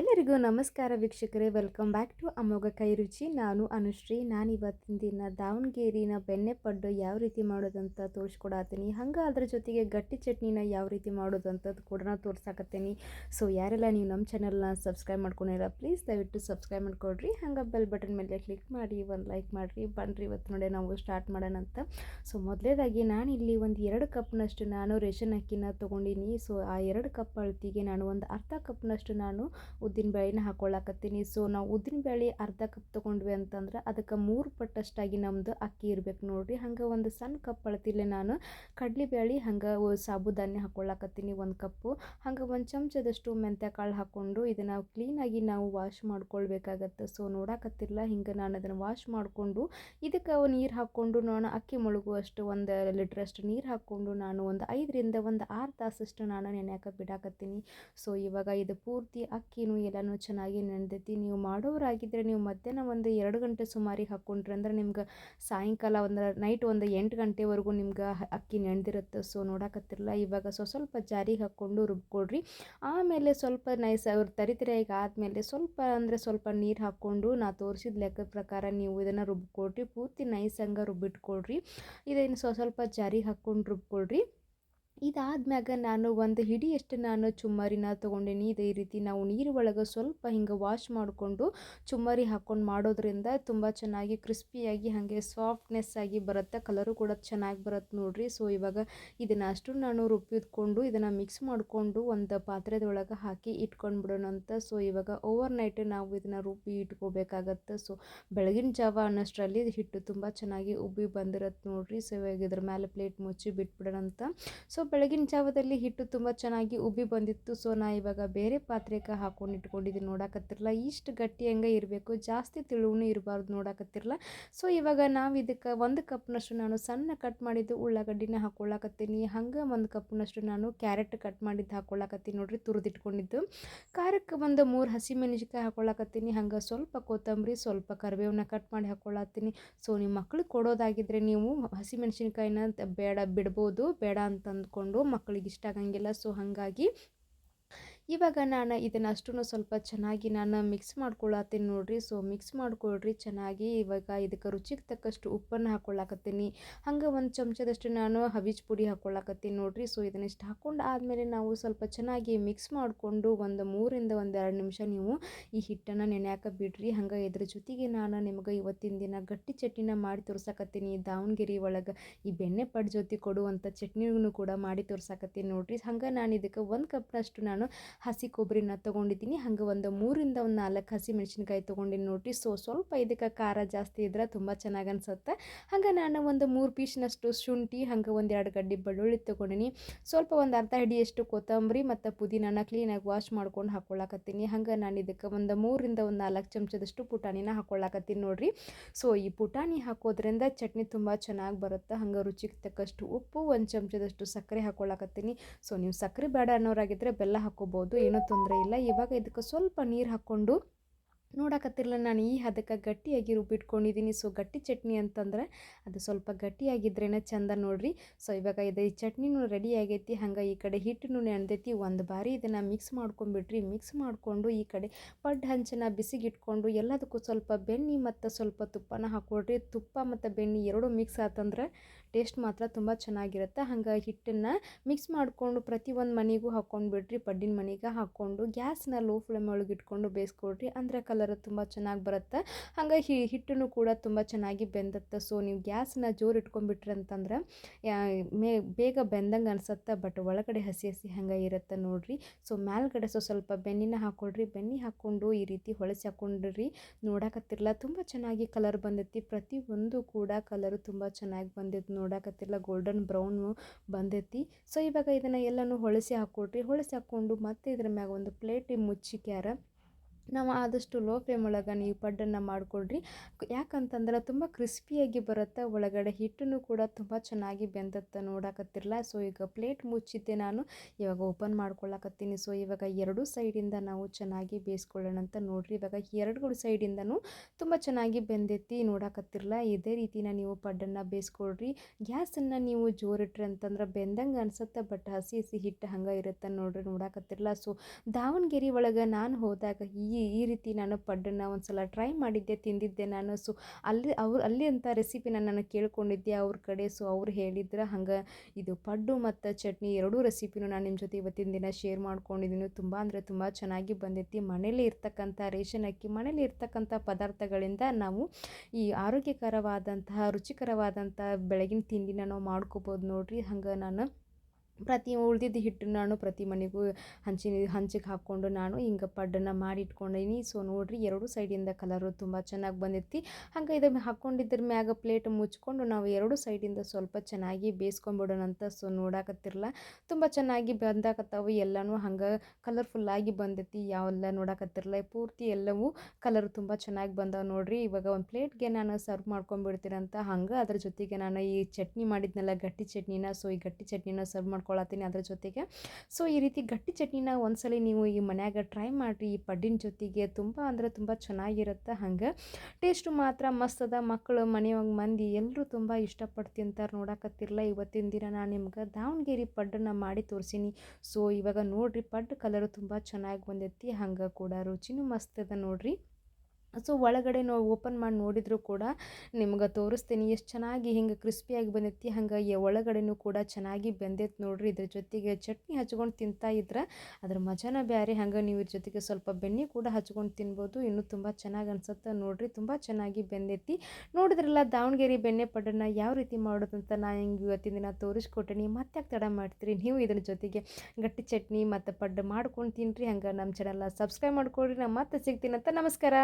ಎಲ್ಲರಿಗೂ ನಮಸ್ಕಾರ ವೀಕ್ಷಕರೇ. ವೆಲ್ಕಮ್ ಬ್ಯಾಕ್ ಟು ಅಮೋಘ ಕೈ ರುಚಿ. ನಾನು ಅನುಶ್ರೀ. ನಾನು ಇವತ್ತಿನ ದಿನ ದಾವಣಗೆರೆನ ಬೆಣ್ಣೆ ಪಡ್ಡು ಯಾವ ರೀತಿ ಮಾಡೋದಂತ ತೋರಿಸ್ಕೊಡತ್ತೀನಿ ಹಂಗೆ ಅದ್ರ ಜೊತೆಗೆ ಗಟ್ಟಿ ಚಟ್ನಿನ ಯಾವ ರೀತಿ ಮಾಡೋದಂಥದ್ದು ಕೂಡ ನಾನು ತೋರ್ಸಾಕತ್ತೀನಿ. ಸೊ ಯಾರೆಲ್ಲ ನೀವು ನಮ್ಮ ಚಾನಲ್ನ ಸಬ್ಸ್ಕ್ರೈಬ್ ಮಾಡ್ಕೊಂಡಿರ ಪ್ಲೀಸ್ ದಯವಿಟ್ಟು ಸಬ್ಸ್ಕ್ರೈಬ್ ಮಾಡ್ಕೊಡ್ರಿ ಹಂಗೆ ಬೆಲ್ ಬಟನ್ ಮೇಲೆ ಕ್ಲಿಕ್ ಮಾಡಿ, ಒಂದು ಲೈಕ್ ಮಾಡಿರಿ. ಬನ್ನಿರಿ ಇವತ್ತು ನೋಡಿ ನಾವು ಸ್ಟಾರ್ಟ್ ಮಾಡೋಣ ಅಂತ. ಸೊ ಮೊದಲೇದಾಗಿ ನಾನು ಇಲ್ಲಿ ಒಂದು ಎರಡು ಕಪ್ನಷ್ಟು ನಾನು ರೇಷನ್ ಅಕ್ಕಿನ ತೊಗೊಂಡಿನಿ. ಸೊ ಆ ಎರಡು ಕಪ್ ಅಳತಿಗೆ ನಾನು ಒಂದು ಅರ್ಧ ಕಪ್ನಷ್ಟು ನಾನು ಉದ್ದಿನ ಬೇಳೆನ ಹಾಕ್ಕೊಳ್ಳಾಕತ್ತೀನಿ ಸೊ ನಾವು ಉದ್ದಿನ ಬೇಳೆ ಅರ್ಧ ಕಪ್ ತೊಗೊಂಡ್ವಿ ಅಂತಂದ್ರೆ ಅದಕ್ಕೆ ಮೂರು ಪಟ್ಟಷ್ಟಾಗಿ ನಮ್ಮದು ಅಕ್ಕಿ ಇರ್ಬೇಕು ನೋಡಿರಿ. ಹಂಗೆ ಒಂದು ಸಣ್ಣ ಕಪ್ ಅಳತಿಲೆ ನಾನು. ಕಡ್ಲೆಬೇಳೆ ಹಂಗೆ ಸಾಬುದಾನ್ಯ ಹಾಕೊಳ್ಳಾಕತ್ತೀನಿ ಒಂದು ಕಪ್ಪು ಹಂಗೆ ಒಂದು ಚಮಚದಷ್ಟು ಮೆಂತ್ಯ ಕಾಳು ಹಾಕ್ಕೊಂಡು ಇದನ್ನು ಕ್ಲೀನಾಗಿ ನಾವು ವಾಶ್ ಮಾಡ್ಕೊಳ್ಬೇಕಾಗತ್ತೆ. ಸೊ ನೋಡಾಕತ್ತಿರಲ್ಲ ಹಿಂಗೆ ನಾನು ಅದನ್ನು ವಾಶ್ ಮಾಡಿಕೊಂಡು ಇದಕ್ಕೆ ನೀರು ಹಾಕ್ಕೊಂಡು ನಾನು ಅಕ್ಕಿ ಮುಳುಗುವಷ್ಟು ಒಂದು ಲೀಟ್ರಷ್ಟು ನೀರು ಹಾಕ್ಕೊಂಡು ನಾನು ಒಂದು ಐದರಿಂದ ಒಂದು ಆರು ತಾಸಷ್ಟು ನಾನು ನೆನೆಯಾಕ ಬಿಡಾಕತ್ತೀನಿ. ಸೊ ಇವಾಗ ಇದು ಪೂರ್ತಿ ಅಕ್ಕಿನೂ ಎಲ್ಲನೂ ಚೆನ್ನಾಗಿ ನೆನೆದೈತಿ. ನೀವು ಮಾಡೋರಾಗಿದ್ದರೆ ನೀವು ಮಧ್ಯಾಹ್ನ ಒಂದು ಎರಡು ಗಂಟೆ ಸುಮಾರಿಗೆ ಹಾಕ್ಕೊಂಡ್ರೆ ಅಂದ್ರೆ ನಿಮ್ಗೆ ಸಾಯಂಕಾಲ ಒಂದು ನೈಟ್ ಒಂದು ಎಂಟು ಗಂಟೆವರೆಗೂ ನಿಮ್ಗೆ ಅಕ್ಕಿ ನೆನೆದಿರುತ್ತೆ. ಸೊ ನೋಡಕತ್ತಿರಲ್ಲ, ಇವಾಗ ಸೊ ಸ್ವಲ್ಪ ಜಾರಿಗೆ ಹಾಕ್ಕೊಂಡು ರುಬ್ಕೊಡ್ರಿ ಆಮೇಲೆ ಸ್ವಲ್ಪ ನೈಸ್ ಅವ್ರು ತರಿತರಿಯಾಗಿ ಆದಮೇಲೆ ಸ್ವಲ್ಪ ಅಂದರೆ ಸ್ವಲ್ಪ ನೀರು ಹಾಕ್ಕೊಂಡು ನಾ ತೋರಿಸಿದ ಲೆಕ್ಕದ ಪ್ರಕಾರ ನೀವು ಇದನ್ನು ರುಬ್ಕೊಡ್ರಿ ಪೂರ್ತಿ ನೈಸ್ ಹಂಗೆ ರುಬ್ಬಿಟ್ಕೊಳ್ರಿ. ಇದೇನು ಸ್ವ ಸ್ವಲ್ಪ ಜಾರಿಗೆ ಹಾಕ್ಕೊಂಡು ರುಬ್ಕೊಳ್ರಿ. ಇದಾದ್ಮ್ಯಾಗ ನಾನು ಒಂದು ಹಿಡಿಯಷ್ಟು ನಾನು ಚುಮ್ಮರಿನ ತೊಗೊಂಡೀನಿ. ಇದೇ ರೀತಿ ನಾವು ನೀರು ಒಳಗೆ ಸ್ವಲ್ಪ ಹಿಂಗೆ ವಾಶ್ ಮಾಡಿಕೊಂಡು ಚುಮ್ಮರಿ ಹಾಕ್ಕೊಂಡು ಮಾಡೋದ್ರಿಂದ ತುಂಬ ಚೆನ್ನಾಗಿ ಕ್ರಿಸ್ಪಿಯಾಗಿ ಹಾಗೆ ಸಾಫ್ಟ್ನೆಸ್ ಆಗಿ ಬರುತ್ತೆ. ಕಲರು ಕೂಡ ಚೆನ್ನಾಗಿ ಬರುತ್ತೆ ನೋಡಿರಿ. ಸೊ ಇವಾಗ ಇದನ್ನು ಅಷ್ಟು ನಾನು ರುಬ್ಬಿದ್ಕೊಂಡು ಇದನ್ನು ಮಿಕ್ಸ್ ಮಾಡಿಕೊಂಡು ಒಂದು ಪಾತ್ರೆದೊಳಗೆ ಹಾಕಿ ಇಟ್ಕೊಂಡು ಬಿಡೋಣ ಅಂತ. ಸೊ ಇವಾಗ ಓವರ್ ನೈಟ್ ನಾವು ಇದನ್ನು ರುಬ್ಬಿ ಇಟ್ಕೋಬೇಕಾಗತ್ತೆ. ಸೊ ಬೆಳಗಿನ ಜಾವ ಅನ್ನೋಷ್ಟರಲ್ಲಿ ಹಿಟ್ಟು ತುಂಬ ಚೆನ್ನಾಗಿ ಉಬ್ಬಿ ಬಂದಿರತ್ತೆ ನೋಡಿರಿ. ಸೊ ಇವಾಗ ಇದ್ರ ಮೇಲೆ ಪ್ಲೇಟ್ ಮುಚ್ಚಿ ಬಿಟ್ಬಿಡೋಣ ಅಂತ. ಸೊ ಬೆಳಗಿನ ಜಾವದಲ್ಲಿ ಹಿಟ್ಟು ತುಂಬ ಚೆನ್ನಾಗಿ ಉಬ್ಬಿ ಬಂದಿತ್ತು. ಸೊ, ನಾ ಇವಾಗ ಬೇರೆ ಪಾತ್ರೆಗೆ ಹಾಕೊಂಡು ಇಟ್ಕೊಂಡಿದ್ದೀನಿ. ನೋಡಕತ್ತಿರಲ್ಲ ಇಷ್ಟು ಗಟ್ಟಿ ಹಂಗೆ ಇರಬೇಕು. ಜಾಸ್ತಿ ತಿಳುವೂ ಇರಬಾರ್ದು ನೋಡಕತ್ತಿರಲ್ಲ ಸೊ, ಇವಾಗ ನಾವು ಇದಕ್ಕೆ ಒಂದು ಕಪ್ನಷ್ಟು ನಾನು ಸಣ್ಣ ಕಟ್ ಮಾಡಿದ್ದು ಉಳ್ಳಾಗಡ್ಡಿನ ಹಾಕೊಳ್ಳಕತ್ತೀನಿ. ಹಂಗೆ ಒಂದು ಕಪ್ನಷ್ಟು ನಾನು ಕ್ಯಾರೆಟ್ ಕಟ್ ಮಾಡಿದ್ದು ಹಾಕೊಳ್ಳಾಕತ್ತೀನಿ ನೋಡ್ರಿ, ತುರಿದಿಟ್ಕೊಂಡಿದ್ದು. ಖಾರಕ್ಕೆ ಒಂದು ಮೂರು ಹಸಿಮೆಣಸಿಕಾಯಿ ಹಾಕೊಳ್ಳಾಕತ್ತೀನಿ. ಹಂಗೆ ಸ್ವಲ್ಪ ಕೊತ್ತಂಬರಿ, ಸ್ವಲ್ಪ ಕರಿಬೇವನ್ನ ಕಟ್ ಮಾಡಿ ಹಾಕೊಳ್ಳತ್ತೀನಿ. ಸೊ ನಿಮ್ಮ ಮಕ್ಕಳು ಕೊಡೋದಾಗಿದ್ದರೆ ನೀವು ಹಸಿಮೆಣಸಿನ್ಕಾಯಿನ ಬೇಡ, ಬಿಡ್ಬೋದು. ಬೇಡ ಅಂತ ಮಕ್ಕಳಿಗೆ ಇಷ್ಟ ಆಗಂಗಿಲ್ಲ. ಸೊ ಹಾಗಾಗಿ ಇವಾಗ ನಾನು ಇದನ್ನು ಅಷ್ಟು ಸ್ವಲ್ಪ ಚೆನ್ನಾಗಿ ನಾನು ಮಿಕ್ಸ್ ಮಾಡ್ಕೊಳತ್ತೀನಿ ನೋಡಿರಿ. ಸೊ ಮಿಕ್ಸ್ ಮಾಡ್ಕೊಳ್ರಿ ಚೆನ್ನಾಗಿ. ಇವಾಗ ಇದಕ್ಕೆ ರುಚಿಗೆ ತಕ್ಕಷ್ಟು ಉಪ್ಪನ್ನು ಹಾಕ್ಕೊಳ್ಳಾಕತ್ತೀನಿ ಹಂಗೆ ಒಂದು ಚಮಚದಷ್ಟು ನಾನು ಹವಿಜ್ ಪುಡಿ ಹಾಕ್ಕೊಳ್ಳಾಕತ್ತೀನಿ ನೋಡಿರಿ. ಸೊ ಇದನ್ನಿಷ್ಟು ಹಾಕ್ಕೊಂಡು ಆದಮೇಲೆ ನಾವು ಸ್ವಲ್ಪ ಚೆನ್ನಾಗಿ ಮಿಕ್ಸ್ ಮಾಡಿಕೊಂಡು ಒಂದು ಮೂರಿಂದ ಒಂದು ಎರಡು ನಿಮಿಷ ನೀವು ಈ ಹಿಟ್ಟನ್ನು ನೆನೆಯಾಕ ಬಿಡ್ರಿ. ಹಂಗೆ ಇದ್ರ ಜೊತೆಗೆ ನಾನು ನಿಮಗೆ ಇವತ್ತಿನ ದಿನ ಗಟ್ಟಿ ಚಟ್ನಿನ ಮಾಡಿ ತೋರ್ಸಾಕತ್ತೀನಿ. ದಾವಣಗೆರೆ ಒಳಗೆ ಈ ಬೆಣ್ಣೆ ಪಡ್ ಜೊತೆ ಕೊಡುವಂಥ ಚಟ್ನಿನೂ ಕೂಡ ಮಾಡಿ ತೋರ್ಸಾಕತ್ತೀನಿ ನೋಡಿರಿ. ಹಂಗೆ ನಾನು ಇದಕ್ಕೆ ಒಂದು ಕಪ್ನಷ್ಟು ನಾನು ಹಸಿ ಕೊಬ್ಬರಿನ ತೊಗೊಂಡಿದ್ದೀನಿ. ಹಂಗೆ ಒಂದು ಮೂರಿಂದ ಒಂದು ನಾಲ್ಕು ಹಸಿ ಮೆಣಸಿನ್ಕಾಯಿ ತೊಗೊಂಡಿನಿ ನೋಡಿರಿ. ಸೊ ಸ್ವಲ್ಪ ಇದಕ್ಕೆ ಖಾರ ಜಾಸ್ತಿ ಇದ್ರೆ ತುಂಬ ಚೆನ್ನಾಗಿ ಅನ್ಸುತ್ತೆ. ಹಂಗೆ ನಾನು ಒಂದು ಮೂರು ಪೀಸ್ನಷ್ಟು ಶುಂಠಿ, ಹಂಗೆ ಒಂದು ಎರಡು ಗಡ್ಡಿ ಬೆಳ್ಳುಳ್ಳಿ ತೊಗೊಂಡಿನಿ. ಸ್ವಲ್ಪ ಒಂದು ಅರ್ಧ ಹಿಡಿಯಷ್ಟು ಕೊತ್ತಂಬರಿ ಮತ್ತು ಪುದೀನಾನ ಕ್ಲೀನಾಗಿ ವಾಶ್ ಮಾಡ್ಕೊಂಡು ಹಾಕ್ಕೊಳ್ಳಾಕತ್ತೀನಿ ಹಂಗೆ ನಾನು ಇದಕ್ಕೆ ಒಂದು ಮೂರಿಂದ ಒಂದು ನಾಲ್ಕು ಚಮಚದಷ್ಟು ಪುಟಾಣಿನ ಹಾಕ್ಕೊಳ್ಳಾಕತ್ತೀನಿ ನೋಡಿರಿ. ಸೊ ಈ ಪುಟಾಣಿ ಹಾಕೋದ್ರಿಂದ ಚಟ್ನಿ ತುಂಬ ಚೆನ್ನಾಗಿ ಬರುತ್ತೆ. ಹಂಗೆ ರುಚಿಗೆ ತಕ್ಕಷ್ಟು ಉಪ್ಪು, ಒಂದು ಚಮಚದಷ್ಟು ಸಕ್ಕರೆ ಹಾಕ್ಕೊಳ್ಳಾಕತ್ತೀನಿ ಸೊ ನೀವು ಸಕ್ಕರೆ ಬೇಡ ಅನ್ನೋರಾಗಿದ್ದರೆ ಬೆಲ್ಲ ಹಾಕ್ಕೋಬೋದು ಏನೂ ತೊಂದರೆ ಇಲ್ಲ. ಇವಾಗ ಇದಕ್ಕೆ ಸ್ವಲ್ಪ ನೀರು ಹಾಕ್ಕೊಂಡು ನೋಡಕತ್ತಿರಲ್ಲ ನಾನು ಈ ಹದಕ್ಕೆ ಗಟ್ಟಿಯಾಗಿ ರುಬ್ಬಿಟ್ಕೊಂಡಿದ್ದೀನಿ ಸೊ ಗಟ್ಟಿ ಚಟ್ನಿ ಅಂತಂದ್ರೆ ಅದು ಸ್ವಲ್ಪ ಗಟ್ಟಿಯಾಗಿದ್ರೇ ಚಂದ ನೋಡ್ರಿ. ಸೊ ಇವಾಗ ಇದು ಈ ಚಟ್ನಿನೂ ರೆಡಿ ಆಗೈತಿ. ಹಂಗೆ ಈ ಕಡೆ ಹಿಟ್ಟನ್ನು ನೆನೆದೈತಿ. ಒಂದು ಬಾರಿ ಇದನ್ನು ಮಿಕ್ಸ್ ಮಾಡ್ಕೊಂಬಿಟ್ರಿ. ಮಿಕ್ಸ್ ಮಾಡಿಕೊಂಡು ಈ ಕಡೆ ಪಡ್ಡು ಹಂಚನ ಬಿಸಿಗಿಟ್ಕೊಂಡು ಎಲ್ಲದಕ್ಕೂ ಸ್ವಲ್ಪ ಬೆಣ್ಣೆ ಮತ್ತು ಸ್ವಲ್ಪ ತುಪ್ಪನ ಹಾಕ್ಕೊಡ್ರಿ ತುಪ್ಪ ಮತ್ತು ಬೆಣ್ಣೆ ಎರಡೂ ಮಿಕ್ಸ್ ಆತಂದ್ರೆ ಟೇಸ್ಟ್ ಮಾತ್ರ ತುಂಬ ಚೆನ್ನಾಗಿರುತ್ತೆ. ಹಂಗೆ ಹಿಟ್ಟನ್ನು ಮಿಕ್ಸ್ ಮಾಡಿಕೊಂಡು ಒಂದು ಮನೆಗೂ ಹಾಕ್ಕೊಂಡು ಬಿಡ್ರಿ ಪಡ್ಡಿನ ಮನೆಗೆ ಹಾಕ್ಕೊಂಡು ಗ್ಯಾಸ್ನ ಲೋ ಫ್ಲೇಮ್ ಒಳಗೆ ಇಟ್ಕೊಂಡು ಬೇಯಿಸ್ಕೊಡ್ರಿ ಅಂದರೆ ಕಲರ್ ತುಂಬ ಚೆನ್ನಾಗಿ ಬರುತ್ತೆ. ಹಂಗೆ ಹಿ ಹಿಟ್ಟನ್ನು ಕೂಡ ತುಂಬ ಚೆನ್ನಾಗಿ ಬೆಂದತ್ತೆ. ಸೊ ನೀವು ಗ್ಯಾಸ್ನ ಜೋರು ಇಟ್ಕೊಂಡ್ಬಿಟ್ರಿ ಅಂತಂದ್ರೆ ಮೇ ಬೇಗ ಬೆಂದಂಗೆ ಅನಿಸುತ್ತೆ ಬಟ್ ಒಳಗಡೆ ಹಸಿ ಹಸಿ ಹಂಗೆ ಇರುತ್ತೆ ನೋಡಿರಿ. ಸೊ ಮೇಲ್ಗಡೆ ಸೊ ಸ್ವಲ್ಪ ಬೆನ್ನಿನ ಹಾಕ್ಕೊಳ್ರಿ ಬೆನ್ನಿ ಹಾಕ್ಕೊಂಡು ಈ ರೀತಿ ಹೊಳಸಿ ಹಾಕೊಂಡ್ರಿ ನೋಡಕತ್ತಿರಲ್ಲ ತುಂಬ ಚೆನ್ನಾಗಿ ಕಲರ್ ಬಂದೈತಿ. ಪ್ರತಿಯೊಂದು ಕೂಡ ಕಲರು ತುಂಬ ಚೆನ್ನಾಗಿ ಬಂದಿತ್ತು ನೋಡಕತ್ತಿರಲ್ಲ ಗೋಲ್ಡನ್ ಬ್ರೌನು ಬಂದೈತಿ. ಸೊ ಇವಾಗ ಇದನ್ನು ಎಲ್ಲನೂ ಹೊಳಸಿ ಹಾಕ್ಕೊಡ್ರಿ ಹೊಳಸಿ ಹಾಕ್ಕೊಂಡು ಮತ್ತೆ ಇದ್ರ ಮ್ಯಾಗ ಒಂದು ಪ್ಲೇಟ್ ಮುಚ್ಚಿಕ್ಯಾರ ನಾವು ಆದಷ್ಟು ಲೋ ಫ್ಲೇಮ್ ಒಳಗೆ ನೀವು ಪಡ್ಡನ್ನು ಮಾಡಿಕೊಡ್ರಿ ಯಾಕಂತಂದ್ರೆ ತುಂಬ ಕ್ರಿಸ್ಪಿಯಾಗಿ ಬರುತ್ತೆ, ಒಳಗಡೆ ಹಿಟ್ಟನ್ನು ಕೂಡ ತುಂಬ ಚೆನ್ನಾಗಿ ಬೆಂದತ್ತ ನೋಡಕತ್ತಿರಲ್ಲ ಸೊ ಈಗ ಪ್ಲೇಟ್ ಮುಚ್ಚಿದ್ದೆ ನಾನು, ಇವಾಗ ಓಪನ್ ಮಾಡ್ಕೊಳ್ಳಕತ್ತೀನಿ ಸೊ ಇವಾಗ ಎರಡೂ ಸೈಡಿಂದ ನಾವು ಚೆನ್ನಾಗಿ ಬೇಯಿಸ್ಕೊಳ್ಳೋಣ ಅಂತ ನೋಡಿರಿ. ಇವಾಗ ಎರಡು ಸೈಡಿಂದನೂ ತುಂಬ ಚೆನ್ನಾಗಿ ಬೆಂದೈತಿ ನೋಡಕತ್ತಿರಲ್ಲ ಇದೇ ರೀತಿನ ನೀವು ಪಡ್ಡನ್ನು ಬೇಯಿಸ್ಕೊಳ್ರಿ. ಗ್ಯಾಸನ್ನು ನೀವು ಜೋರಿಟ್ರಿ ಅಂತಂದ್ರೆ ಬೆಂದಂಗೆ ಅನಿಸುತ್ತೆ ಬಟ್ ಹಸಿ ಹಸಿ ಹಿಟ್ಟು ಹಂಗೆ ಇರುತ್ತೆ ನೋಡ್ರಿ ನೋಡಕತ್ತಿರಲ್ಲ ಸೊ ದಾವಣಗೆರೆ ಒಳಗೆ ನಾನು ಹೋದಾಗ ಈ ಈ ರೀತಿ ನಾನು ಪಡ್ಡನ್ನು ಒಂದು ಸಲ ಟ್ರೈ ಮಾಡಿದ್ದೆ, ತಿಂದಿದ್ದೆ ನಾನು. ಸೊ ಅಲ್ಲಿ ಅವ್ರು, ಅಲ್ಲಿ ಅಂತ ರೆಸಿಪಿನ ನಾನು ಕೇಳ್ಕೊಂಡಿದ್ದೆ ಅವ್ರ ಕಡೆ. ಸೊ ಅವ್ರು ಹೇಳಿದ್ರೆ ಹಂಗೆ ಇದು ಪಡ್ಡು ಮತ್ತು ಚಟ್ನಿ ಎರಡೂ ರೆಸಿಪಿನೂ ನಾನು ನಿಮ್ಮ ಜೊತೆ ಇವತ್ತಿನ ದಿನ ಶೇರ್ ಮಾಡ್ಕೊಂಡಿದ್ದೀನಿ ತುಂಬ ಅಂದರೆ ತುಂಬ ಚೆನ್ನಾಗಿ ಬಂದೈತಿ. ಮನೇಲಿ ಇರ್ತಕ್ಕಂಥ ರೇಷನ್ ಅಕ್ಕಿ, ಮನೇಲಿ ಇರ್ತಕ್ಕಂಥ ಪದಾರ್ಥಗಳಿಂದ ನಾವು ಈ ಆರೋಗ್ಯಕರವಾದಂತಹ ರುಚಿಕರವಾದಂಥ ಬೆಳಗಿನ ತಿಂಡಿನ ನಾವು ಮಾಡ್ಕೋಬೋದು ನೋಡಿರಿ. ಹಂಗೆ ನಾನು ಪ್ರತಿ ಉಳ್ದಿದ್ದ ಹಿಟ್ಟು ನಾನು ಪ್ರತಿ ಮನೆಗೂ ಹಂಚಿ ಹಂಚಿಗೆ ಹಾಕ್ಕೊಂಡು ನಾನು ಹಿಂಗೆ ಪಡ್ಡನ್ನ ಮಾಡಿ ಇಟ್ಕೊಂಡೀನಿ. ಸೊ ನೋಡಿರಿ ಎರಡು ಸೈಡಿಂದ ಕಲರು ತುಂಬ ಚೆನ್ನಾಗಿ ಬಂದೈತಿ ಹಂಗೆ ಇದನ್ನು ಹಾಕ್ಕೊಂಡಿದ್ರ ಮ್ಯಾಗ ಪ್ಲೇಟ್ ಮುಚ್ಕೊಂಡು ನಾವು ಎರಡು ಸೈಡಿಂದ ಸ್ವಲ್ಪ ಚೆನ್ನಾಗಿ ಬೇಯಿಸ್ಕೊಂಬಿಡೋಣಂತ ಸೊ ನೋಡಕತ್ತಿರಲ್ಲ ತುಂಬ ಚೆನ್ನಾಗಿ ಬಂದಾಕತ್ತಾವು ಎಲ್ಲನೂ ಹಂಗೆ ಕಲರ್ಫುಲ್ಲಾಗಿ ಬಂದೈತಿ ಯಾವೆಲ್ಲ ನೋಡಾಕತ್ತಿರಲ್ಲ ಪೂರ್ತಿ ಎಲ್ಲವೂ ಕಲರ್ ತುಂಬ ಚೆನ್ನಾಗಿ ಬಂದಾವೆ ನೋಡಿರಿ. ಇವಾಗ ಒಂದು ಪ್ಲೇಟ್ಗೆ ನಾನು ಸರ್ವ್ ಮಾಡ್ಕೊಂಡ್ಬಿಡ್ತೀರಂತ ಹಂಗೆ ಅದ್ರ ಜೊತೆಗೆ ನಾನು ಈ ಚಟ್ನಿ ಮಾಡಿದ್ನೆಲ್ಲ ಗಟ್ಟಿ ಚಟ್ನಿನ ಸೊ ಈ ಗಟ್ಟಿ ಚಟ್ನಿನ ಸರ್ವ್ ಮಾಡ್ಕೊ ಮಾಡ್ಕೊಳತ್ತೀನಿ ಅದ್ರ ಜೊತೆಗೆ. ಸೊ ಈ ರೀತಿ ಗಟ್ಟಿ ಚಟ್ನಿನ ಒಂದ್ಸಲಿ ನೀವು ಈ ಮನ್ಯಾಗ ಟ್ರೈ ಮಾಡಿರಿ, ಈ ಪಡ್ಡಿನ ಜೊತೆಗೆ ತುಂಬ ಅಂದರೆ ತುಂಬ ಚೆನ್ನಾಗಿರುತ್ತೆ ಹಂಗೆ. ಟೇಸ್ಟು ಮಾತ್ರ ಮಸ್ತ್ ಅದ ಮಕ್ಕಳು ಮನೆಯೊಳಗೆ ಮಂದಿ ಎಲ್ಲರೂ ತುಂಬ ಇಷ್ಟಪಟ್ಟು ತಿಂತಾರೆ ನೋಡಕತ್ತಿರಲ್ಲ ಇವತ್ತಿನ ದಿನ ನಾನು ನಿಮ್ಗೆ ದಾವಣಗೆರೆ ಪಡ್ಡನ್ನ ಮಾಡಿ ತೋರಿಸೀನಿ. ಸೊ ಇವಾಗ ನೋಡಿರಿ ಪಡ್ಡು ಕಲರು ತುಂಬ ಚೆನ್ನಾಗಿ ಬಂದೈತಿ, ಹಂಗೆ ಕೂಡ ರುಚಿನೂ ಮಸ್ತ್ ಅದ ನೋಡಿರಿ. ಸೊ ಒಳಗಡೆ ನಾವು ಓಪನ್ ಮಾಡಿ ನೋಡಿದರೂ ಕೂಡ ನಿಮ್ಗೆ ತೋರಿಸ್ತೀನಿ ಎಷ್ಟು ಚೆನ್ನಾಗಿ ಹಿಂಗೆ ಕ್ರಿಸ್ಪಿಯಾಗಿ ಬಂದೈತಿ. ಹಂಗೆ ಒಳಗಡೆನೂ ಕೂಡ ಚೆನ್ನಾಗಿ ಬೆಂದೈತೆ ನೋಡ್ರಿ. ಇದ್ರ ಜೊತೆಗೆ ಚಟ್ನಿ ಹಚ್ಕೊಂಡು ತಿಂತಾ ಇದ್ರೆ ಅದ್ರ ಮಜಾನ ಬೇರೆ ಹಂಗೆ ನೀವು ಇದ್ರ ಜೊತೆಗೆ ಸ್ವಲ್ಪ ಬೆಣ್ಣೆ ಕೂಡ ಹಚ್ಕೊಂಡು ತಿನ್ಬೋದು. ಇನ್ನೂ ತುಂಬ ಚೆನ್ನಾಗಿ ಅನ್ಸುತ್ತೆ ನೋಡಿರಿ. ತುಂಬ ಚೆನ್ನಾಗಿ ಬೆಂದೈತಿ. ನೋಡಿದ್ರಲ್ಲ ದಾವಣಗೆರೆ ಬೆಣ್ಣೆ ಪಡ್ಡನ್ನು ಯಾವ ರೀತಿ ಮಾಡೋದಂತ ನಾನು ಹಿಂಗೆ ಇವತ್ತಿನ ದಿನ ತೋರಿಸ್ಕೊಟ್ಟಿನಿ. ಮತ್ತೆ ತಡ ಮಾಡ್ತೀರಿ? ನೀವು ಇದ್ರ ಜೊತೆಗೆ ಗಟ್ಟಿ ಚಟ್ನಿ ಮತ್ತು ಪಡ್ಡು ಮಾಡ್ಕೊಂಡು ತಿನ್ನಿರಿ ಹಂಗೆ ನಮ್ಮ ಚಾನಲ್ನ ಸಬ್ಸ್ಕ್ರೈಬ್ ಮಾಡ್ಕೊಡ್ರಿ ನಾನು ಮತ್ತೆ ಸಿಗ್ತೀನಂತ ನಮಸ್ಕಾರ.